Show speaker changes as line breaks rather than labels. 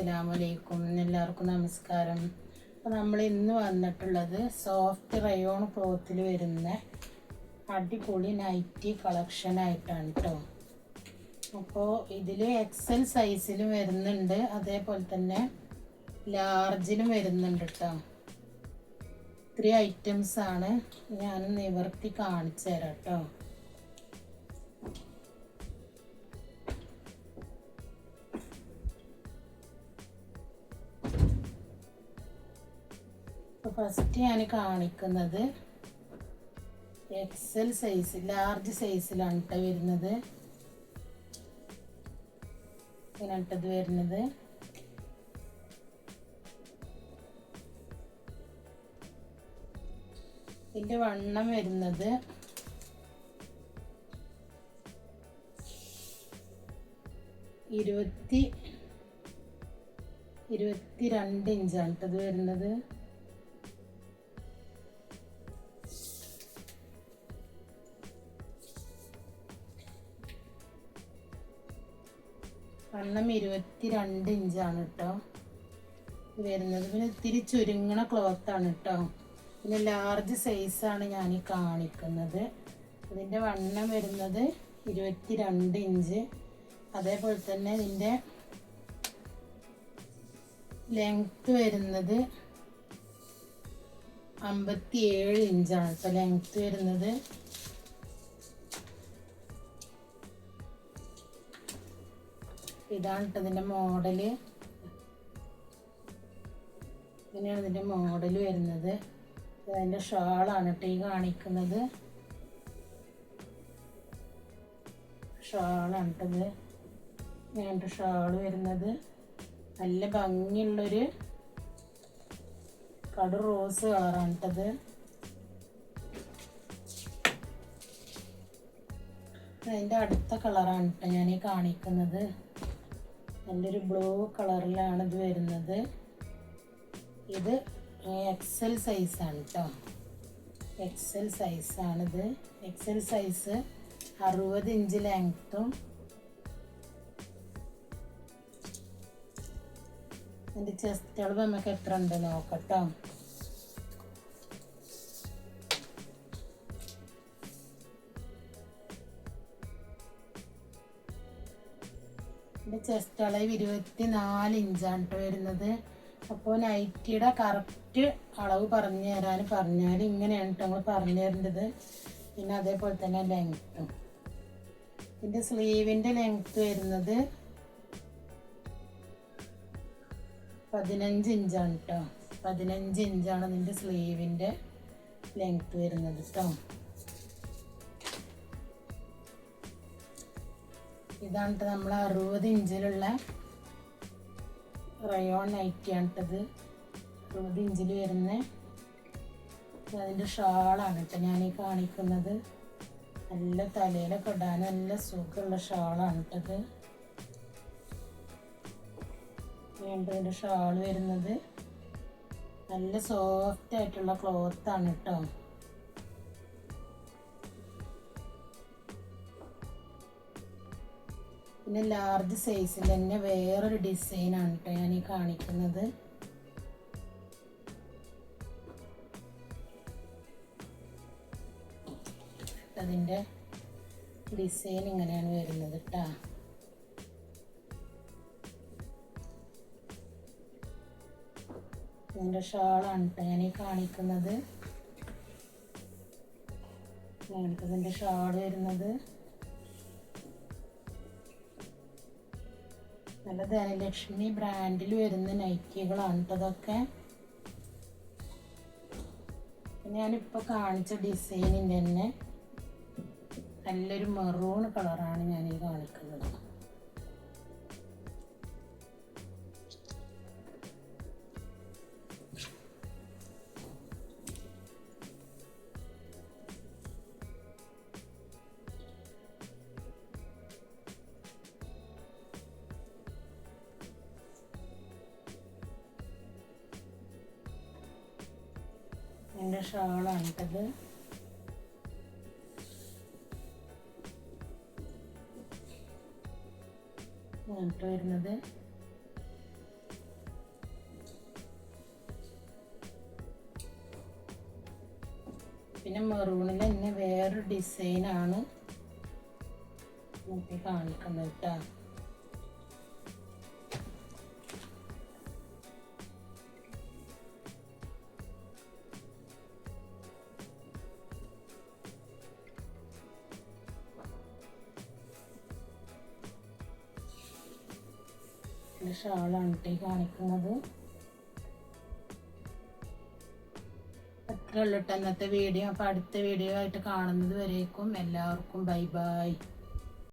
അസ്സലാമലൈക്കും. എല്ലാവർക്കും നമസ്കാരം. അപ്പോൾ നമ്മൾ ഇന്ന് വന്നിട്ടുള്ളത് സോഫ്റ്റ് റയോൺ ക്ലോത്തിൽ വരുന്ന അടിപൊളി നൈറ്റി കളക്ഷൻ ആയിട്ടാണ് കേട്ടോ അപ്പോൾ ഇതിൽ എക്സൽ സൈസിലും വരുന്നുണ്ട്. അതേപോലെ തന്നെ ലാർജിലും വരുന്നുണ്ട് കേട്ടോ ഇത്രയും ആണ് ഞാൻ നിവർത്തി കാണിച്ചു തരാം കേട്ടോ ഫസ്റ്റ് ഞാൻ കാണിക്കുന്നത് എക്സൽ സൈസ് ലാർജ് സൈസിലാണ് കേട്ടോ വരുന്നത്. ഇങ്ങനെട്ടത് വരുന്നത്. ഇതിന്റെ വണ്ണം വരുന്നത് ഇരുപത്തി ഇരുപത്തി രണ്ട് ഇഞ്ചാണ് കേട്ടോ ഇത് വരുന്നത്. വണ്ണം ഇരുപത്തി രണ്ട് ഇഞ്ചാണ് കേട്ടോ വരുന്നത്. പിന്നെ ഇത്തിരി ചുരുങ്ങണ ക്ലോത്താണ് കേട്ടോ പിന്നെ ലാർജ് സൈസാണ് ഞാൻ ഈ കാണിക്കുന്നത്. ഇതിന്റെ വണ്ണം വരുന്നത് ഇരുപത്തി രണ്ട് ഇഞ്ച്. അതേപോലെ തന്നെ ഇതിന്റെ ലെങ്ത്ത് വരുന്നത് അമ്പത്തി ഏഴ് ഇഞ്ചാണ് കേട്ടോ ലെങ്ത്ത് വരുന്നത് ഇതാണ് കേട്ടോ ഇതിന്റെ മോഡൽ. ഇങ്ങനെയാണ് ഇതിന്റെ മോഡൽ വരുന്നത്. അതിന്റെ ഷാളാണ് കേട്ടോ ഈ കാണിക്കുന്നത്. ഷാളാണ് കേട്ടോ ഇത്. ഇങ്ങനെയുണ്ട് ഷാൾ വരുന്നത്. നല്ല ഭംഗിയുള്ളൊരു കടു റോസ് കളറാണ് കേട്ടത് അതിന്റെ അടുത്ത കളറാണ് കേട്ടോ ഞാൻ ഈ കാണിക്കുന്നത്. നല്ലൊരു ബ്ലൂ കളറിലാണ് ഇത് വരുന്നത്. ഇത് എക്സൽ സൈസാണ് കേട്ടോ എക്സൽ സൈസാണിത് എക്സൽ സൈസ് അറുപത് ഇഞ്ച് ലെങ്ത്തും എന്റെ ചെസ്റ്റ് അളവ് നമുക്ക് എത്ര ഉണ്ട് നോക്കട്ടോ. എന്റെ ചെസ്റ്റ് അളവ് ഇരുപത്തി നാല് ഇഞ്ചാണ് കേട്ടോ വരുന്നത്. അപ്പോൾ നൈറ്റിയുടെ കറക്റ്റ് അളവ് പറഞ്ഞു തരാൻ പറഞ്ഞാൽ ഇങ്ങനെയാണ് കേട്ടോ നമ്മൾ പറഞ്ഞു തരേണ്ടത്. പിന്നെ അതേപോലെ തന്നെ ലെങ്ത്തും ഇതിന്റെ സ്ലീവിന്റെ ലെങ്ത്ത് വരുന്നത് പതിനഞ്ച് ഇഞ്ചാണ് കേട്ടോ പതിനഞ്ച് ഇഞ്ചാണ് ഇതിന്റെ സ്ലീവിന്റെ ലെങ്ത്ത് വരുന്നത് കേട്ടോ ഇതാണ് നമ്മൾ അറുപത് ഇഞ്ചിലുള്ള റയോൺ നൈറ്റിയാണ് കേട്ടത് അറുപത് ഇഞ്ചിൽ വരുന്ന അതിന്റെ ഷാളാണ് കേട്ടോ ഞാൻ ഈ കാണിക്കുന്നത്. നല്ല തലയിലൊക്കെ ഇടാൻ നല്ല സുഖമുള്ള ഷാളാണ് കേട്ടത്. വേണ്ടതിന്റെ ഷാൾ വരുന്നത് നല്ല സോഫ്റ്റ് ആയിട്ടുള്ള ക്ലോത്താണ് കേട്ടോ. പിന്നെ ലാർജ് സൈസിൽ തന്നെ വേറൊരു ഡിസൈനാണ് കേട്ടോ ഞാൻ ഈ കാണിക്കുന്നത്. അതിന്റെ ഡിസൈൻ ഇങ്ങനെയാണ് വരുന്നത് കേട്ടോ ഇതിന്റെ ഷാളാണ് കേട്ടോ ഞാൻ ഈ കാണിക്കുന്നത് ഇതിന്റെ ഷാൾ വരുന്നത്. നല്ല ധനലക്ഷ്മി ബ്രാൻഡിൽ വരുന്ന നൈറ്റികളാണ് ഇതൊക്കെ. ഞാനിപ്പോൾ കാണിച്ച ഡിസൈനിന്റെ തന്നെ നല്ലൊരു മെറൂൺ കളറാണ് ഞാൻ ഈ കാണിക്കുന്നത്. എന്റെ ഷാളാണിട്ടത്. ഇങ്ങോട്ട് വരുന്നത്. പിന്നെ മെറൂണിൽ തന്നെ വേറൊരു ഡിസൈനാണ് നോക്കി കാണിക്കുന്നത് കേട്ടോ. ഇത് ഷാളാണ് കേട്ടോ കാണിക്കുന്നത്. അത്രേ ഉള്ളു അന്നത്തെ വീഡിയോ. അപ്പോൾ അടുത്ത വീഡിയോ ആയിട്ട് കാണുന്നത് വരേക്കും. എല്ലാവർക്കും ബൈ ബൈ.